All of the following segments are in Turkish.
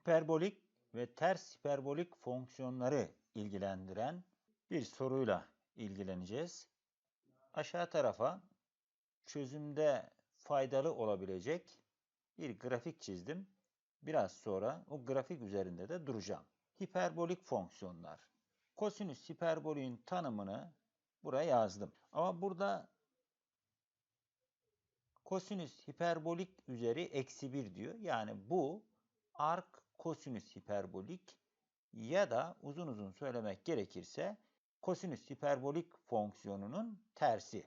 hiperbolik ve ters hiperbolik fonksiyonları ilgilendiren bir soruyla ilgileneceğiz. Aşağı tarafa çözümde faydalı olabilecek bir grafik çizdim. Biraz sonra o grafik üzerinde de duracağım. Hiperbolik fonksiyonlar. Kosinüs hiperboliğin tanımını buraya yazdım. Ama burada kosinüs hiperbolik üzeri eksi 1 diyor. Yani bu ark kosinüs hiperbolik ya da uzun uzun söylemek gerekirse kosinüs hiperbolik fonksiyonunun tersi.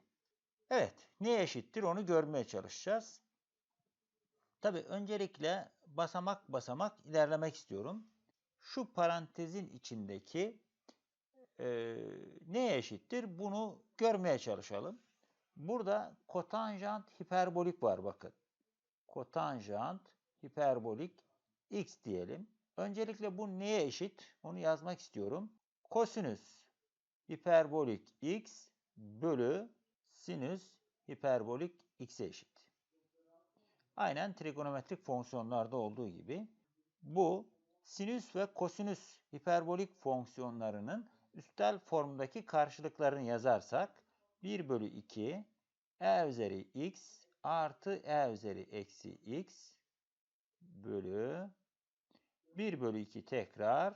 Evet, neye eşittir onu görmeye çalışacağız. Tabi öncelikle basamak basamak ilerlemek istiyorum. Şu parantezin içindeki e, neye eşittir bunu görmeye çalışalım. Burada kotanjant hiperbolik var bakın. Kotanjant hiperbolik x diyelim. Öncelikle bu neye eşit? Onu yazmak istiyorum. Kosinüs hiperbolik x bölü sinüs hiperbolik x'e eşit. Aynen trigonometrik fonksiyonlarda olduğu gibi bu sinüs ve kosinüs hiperbolik fonksiyonlarının üstel formdaki karşılıklarını yazarsak 1 bölü 2 e üzeri x artı e üzeri eksi x bölü 1 bölü 2 tekrar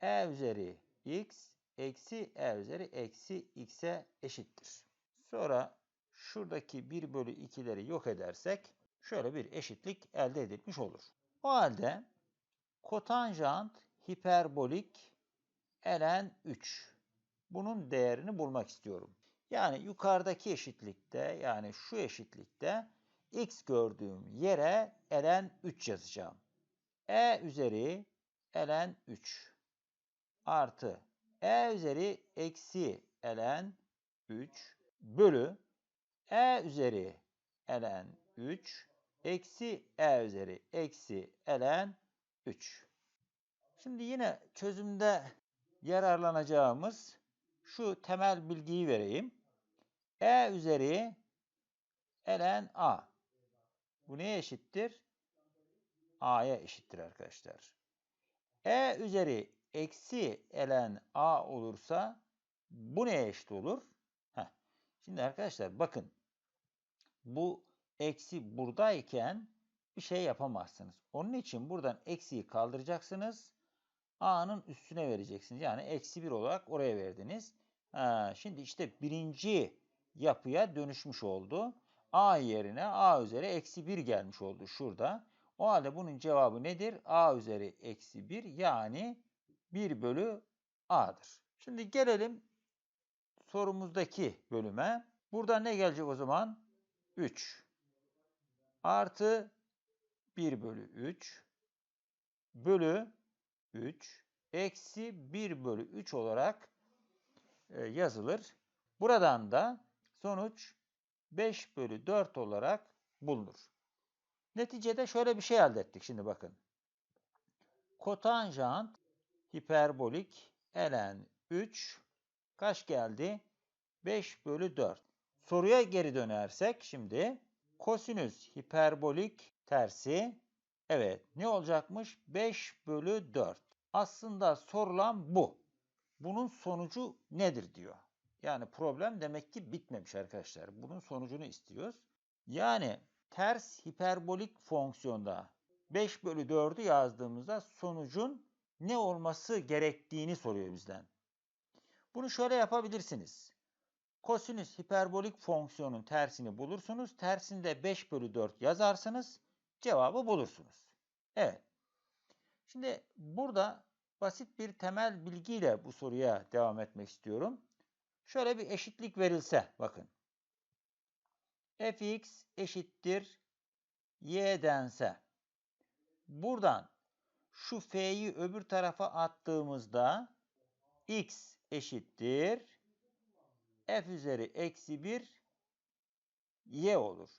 e üzeri x eksi e üzeri eksi x'e eşittir. Sonra şuradaki 1 bölü 2'leri yok edersek şöyle bir eşitlik elde edilmiş olur. O halde kotanjant hiperbolik ln 3. Bunun değerini bulmak istiyorum. Yani yukarıdaki eşitlikte yani şu eşitlikte x gördüğüm yere ln 3 yazacağım. E üzeri ln 3 artı e üzeri eksi ln 3 bölü e üzeri ln 3 eksi e üzeri eksi ln 3. Şimdi yine çözümde yararlanacağımız şu temel bilgiyi vereyim. E üzeri ln a. Bu neye eşittir? A'ya eşittir arkadaşlar. E üzeri eksi ln a olursa bu neye eşit olur? Heh. Şimdi arkadaşlar bakın bu eksi buradayken bir şey yapamazsınız. Onun için buradan eksiyi kaldıracaksınız. A'nın üstüne vereceksiniz. Yani eksi 1 olarak oraya verdiniz. Ha, şimdi işte birinci yapıya dönüşmüş oldu. A yerine A üzeri eksi 1 gelmiş oldu şurada. O halde bunun cevabı nedir? A üzeri eksi 1 yani 1 bölü A'dır. Şimdi gelelim sorumuzdaki bölüme. Burada ne gelecek o zaman? 3 artı 1 bölü 3 bölü 3 eksi 1 bölü 3 olarak e, yazılır. Buradan da sonuç 5 bölü 4 olarak bulunur. Neticede şöyle bir şey elde ettik şimdi bakın. Kotanjant hiperbolik ln 3 kaç geldi? 5 bölü 4. Soruya geri dönersek şimdi kosinüs hiperbolik tersi evet ne olacakmış? 5 bölü 4. Aslında sorulan bu. Bunun sonucu nedir diyor. Yani problem demek ki bitmemiş arkadaşlar. Bunun sonucunu istiyoruz. Yani ters hiperbolik fonksiyonda 5 bölü 4'ü yazdığımızda sonucun ne olması gerektiğini soruyor bizden. Bunu şöyle yapabilirsiniz. Kosinüs hiperbolik fonksiyonun tersini bulursunuz. Tersinde 5 bölü 4 yazarsınız. Cevabı bulursunuz. Evet. Şimdi burada basit bir temel bilgiyle bu soruya devam etmek istiyorum. Şöyle bir eşitlik verilse bakın. Fx eşittir y dense. Buradan şu f'yi öbür tarafa attığımızda x eşittir f üzeri eksi 1 y olur.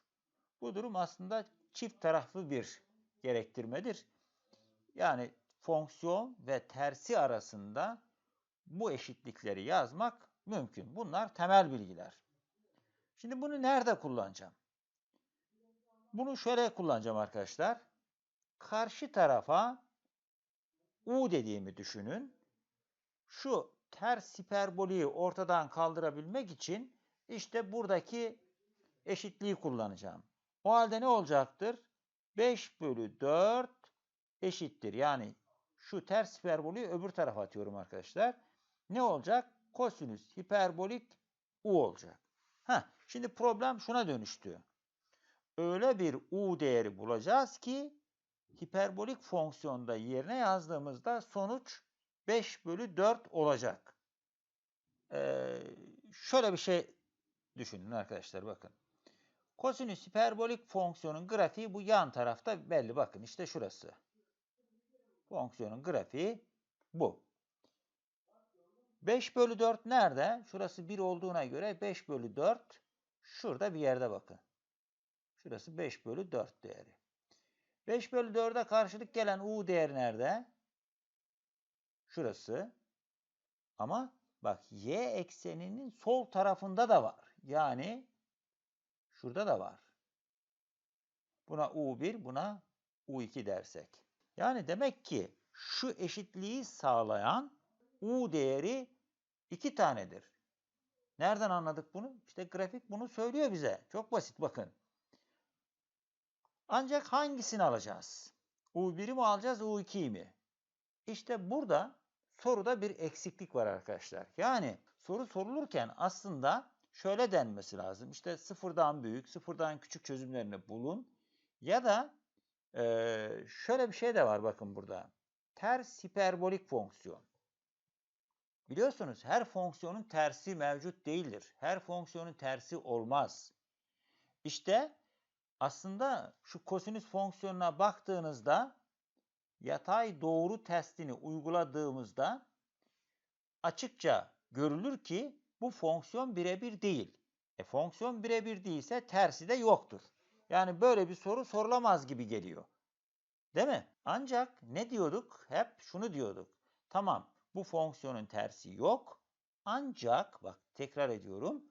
Bu durum aslında çift taraflı bir gerektirmedir. Yani fonksiyon ve tersi arasında bu eşitlikleri yazmak mümkün. Bunlar temel bilgiler. Şimdi bunu nerede kullanacağım? Bunu şöyle kullanacağım arkadaşlar. Karşı tarafa U dediğimi düşünün. Şu ters hiperboliği ortadan kaldırabilmek için işte buradaki eşitliği kullanacağım. O halde ne olacaktır? 5 bölü 4 eşittir. Yani şu ters hiperboliği öbür tarafa atıyorum arkadaşlar. Ne olacak? Kosinüs hiperbolik u olacak. Heh, şimdi problem şuna dönüştü. Öyle bir u değeri bulacağız ki hiperbolik fonksiyonda yerine yazdığımızda sonuç 5 bölü 4 olacak. Ee, şöyle bir şey düşünün arkadaşlar bakın. Kosinüs hiperbolik fonksiyonun grafiği bu yan tarafta belli. Bakın işte şurası. Fonksiyonun grafiği bu. 5 bölü 4 nerede? Şurası 1 olduğuna göre 5 bölü 4 şurada bir yerde bakın. Şurası 5 bölü 4 değeri. 5 bölü 4'e karşılık gelen u değeri nerede? Şurası. Ama bak y ekseninin sol tarafında da var. Yani şurada da var. Buna u1, buna u2 dersek. Yani demek ki şu eşitliği sağlayan u değeri iki tanedir. Nereden anladık bunu? İşte grafik bunu söylüyor bize. Çok basit bakın. Ancak hangisini alacağız? U1'i mi alacağız, U2'yi mi? İşte burada soruda bir eksiklik var arkadaşlar. Yani soru sorulurken aslında şöyle denmesi lazım. İşte sıfırdan büyük, sıfırdan küçük çözümlerini bulun. Ya da şöyle bir şey de var bakın burada. Ters hiperbolik fonksiyon. Biliyorsunuz her fonksiyonun tersi mevcut değildir. Her fonksiyonun tersi olmaz. İşte aslında şu kosinüs fonksiyonuna baktığınızda yatay doğru testini uyguladığımızda açıkça görülür ki bu fonksiyon birebir değil. E fonksiyon birebir değilse tersi de yoktur. Yani böyle bir soru sorulamaz gibi geliyor. Değil mi? Ancak ne diyorduk? Hep şunu diyorduk. Tamam bu fonksiyonun tersi yok. Ancak bak tekrar ediyorum.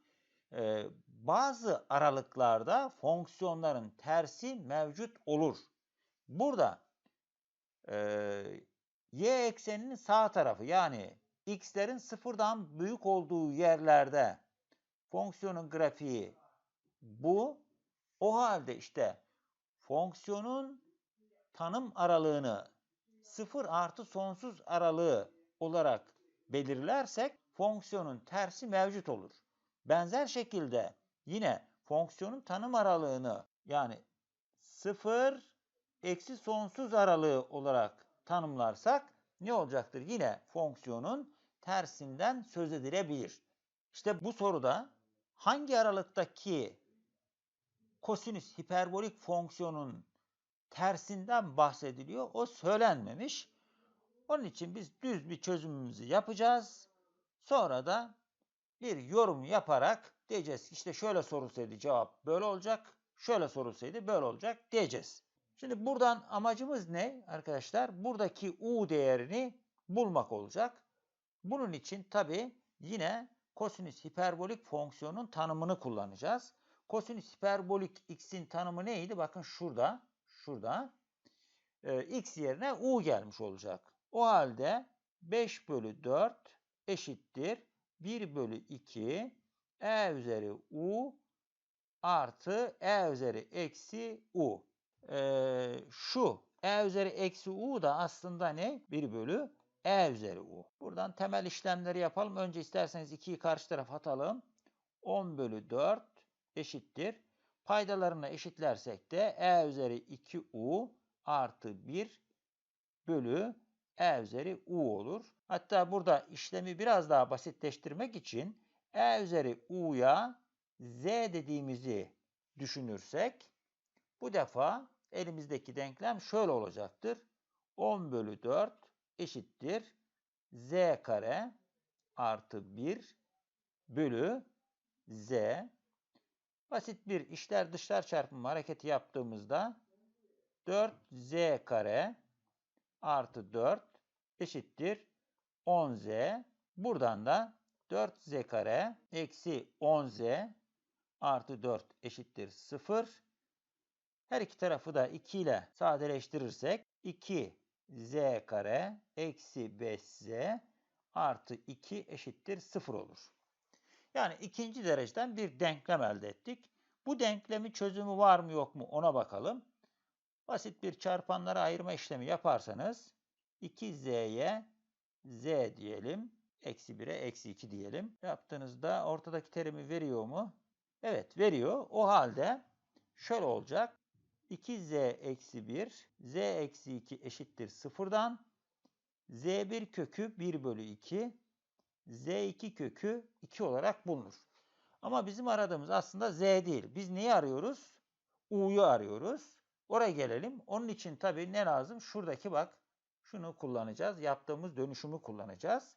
E, bazı aralıklarda fonksiyonların tersi mevcut olur. Burada e, y ekseninin sağ tarafı yani x'lerin sıfırdan büyük olduğu yerlerde fonksiyonun grafiği bu. O halde işte fonksiyonun tanım aralığını sıfır artı sonsuz aralığı olarak belirlersek fonksiyonun tersi mevcut olur. Benzer şekilde yine fonksiyonun tanım aralığını yani 0 eksi sonsuz aralığı olarak tanımlarsak ne olacaktır? Yine fonksiyonun tersinden söz edilebilir. İşte bu soruda hangi aralıktaki kosinüs hiperbolik fonksiyonun tersinden bahsediliyor o söylenmemiş. Onun için biz düz bir çözümümüzü yapacağız. Sonra da bir yorum yaparak diyeceğiz işte şöyle sorulsaydı cevap böyle olacak, şöyle sorulsaydı böyle olacak diyeceğiz. Şimdi buradan amacımız ne arkadaşlar? Buradaki u değerini bulmak olacak. Bunun için tabi yine kosinüs hiperbolik fonksiyonun tanımını kullanacağız. Kosinüs hiperbolik x'in tanımı neydi? Bakın şurada, şurada. Ee, x yerine u gelmiş olacak. O halde 5 bölü 4 eşittir 1 bölü 2 e üzeri u artı e üzeri eksi u. Ee, şu e üzeri eksi u da aslında ne? 1 bölü e üzeri u. Buradan temel işlemleri yapalım. Önce isterseniz 2'yi karşı tarafa atalım. 10 bölü 4 eşittir. Paydalarını eşitlersek de e üzeri 2u artı 1 bölü e üzeri u olur. Hatta burada işlemi biraz daha basitleştirmek için e üzeri u'ya z dediğimizi düşünürsek bu defa elimizdeki denklem şöyle olacaktır. 10 bölü 4 eşittir z kare artı 1 bölü z. Basit bir işler dışlar çarpımı hareketi yaptığımızda 4z kare artı 4 eşittir 10z. Buradan da 4z kare eksi 10z artı 4 eşittir 0. Her iki tarafı da 2 ile sadeleştirirsek 2 z kare eksi 5z artı 2 eşittir 0 olur. Yani ikinci dereceden bir denklem elde ettik. Bu denklemin çözümü var mı yok mu ona bakalım. Basit bir çarpanlara ayırma işlemi yaparsanız 2z'ye z diyelim. Eksi 1'e eksi 2 diyelim. Yaptığınızda ortadaki terimi veriyor mu? Evet veriyor. O halde şöyle olacak. 2z eksi 1, z eksi 2 eşittir 0'dan z1 kökü 1 bölü 2, z2 kökü 2 olarak bulunur. Ama bizim aradığımız aslında z değil. Biz neyi arıyoruz? u'yu arıyoruz. Oraya gelelim. Onun için tabii ne lazım? Şuradaki bak. Şunu kullanacağız. Yaptığımız dönüşümü kullanacağız.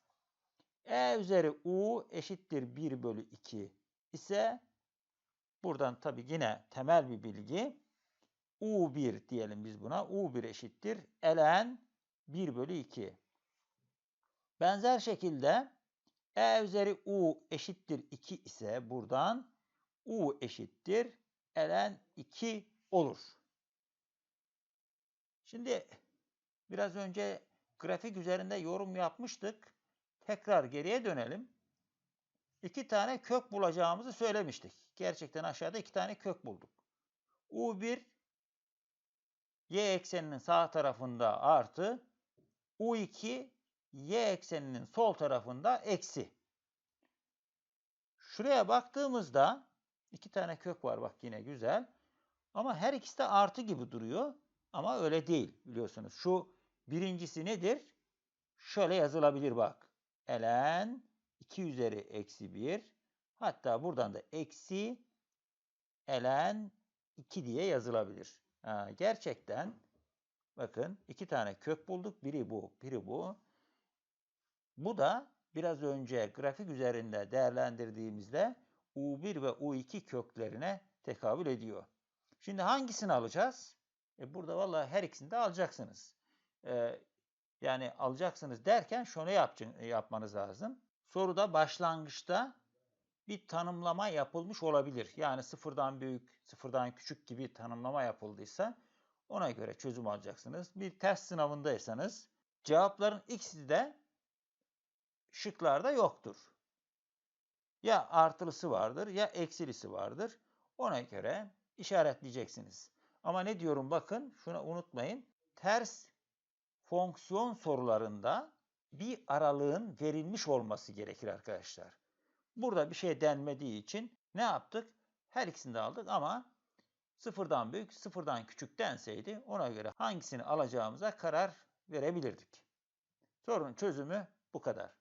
E üzeri u eşittir 1 bölü 2 ise buradan tabii yine temel bir bilgi. U1 diyelim biz buna. U1 eşittir. ln 1 bölü 2. Benzer şekilde e üzeri u eşittir 2 ise buradan u eşittir ln 2 olur. Şimdi biraz önce grafik üzerinde yorum yapmıştık. Tekrar geriye dönelim. İki tane kök bulacağımızı söylemiştik. Gerçekten aşağıda iki tane kök bulduk. U1 y ekseninin sağ tarafında artı U2 y ekseninin sol tarafında eksi. Şuraya baktığımızda iki tane kök var bak yine güzel. Ama her ikisi de artı gibi duruyor. Ama öyle değil biliyorsunuz. Şu birincisi nedir? Şöyle yazılabilir bak. ln 2 üzeri eksi 1. Hatta buradan da eksi ln 2 diye yazılabilir. Ha, gerçekten bakın iki tane kök bulduk. Biri bu, biri bu. Bu da biraz önce grafik üzerinde değerlendirdiğimizde U1 ve U2 köklerine tekabül ediyor. Şimdi hangisini alacağız? E burada vallahi her ikisini de alacaksınız. E, yani alacaksınız derken şunu yapmanız lazım. Soruda başlangıçta bir tanımlama yapılmış olabilir. Yani sıfırdan büyük, sıfırdan küçük gibi tanımlama yapıldıysa ona göre çözüm alacaksınız. Bir test sınavındaysanız cevapların ikisi de şıklarda yoktur. Ya artılısı vardır ya eksilisi vardır. Ona göre işaretleyeceksiniz. Ama ne diyorum bakın şunu unutmayın. Ters fonksiyon sorularında bir aralığın verilmiş olması gerekir arkadaşlar. Burada bir şey denmediği için ne yaptık? Her ikisini de aldık ama sıfırdan büyük, sıfırdan küçük denseydi ona göre hangisini alacağımıza karar verebilirdik. Sorunun çözümü bu kadar.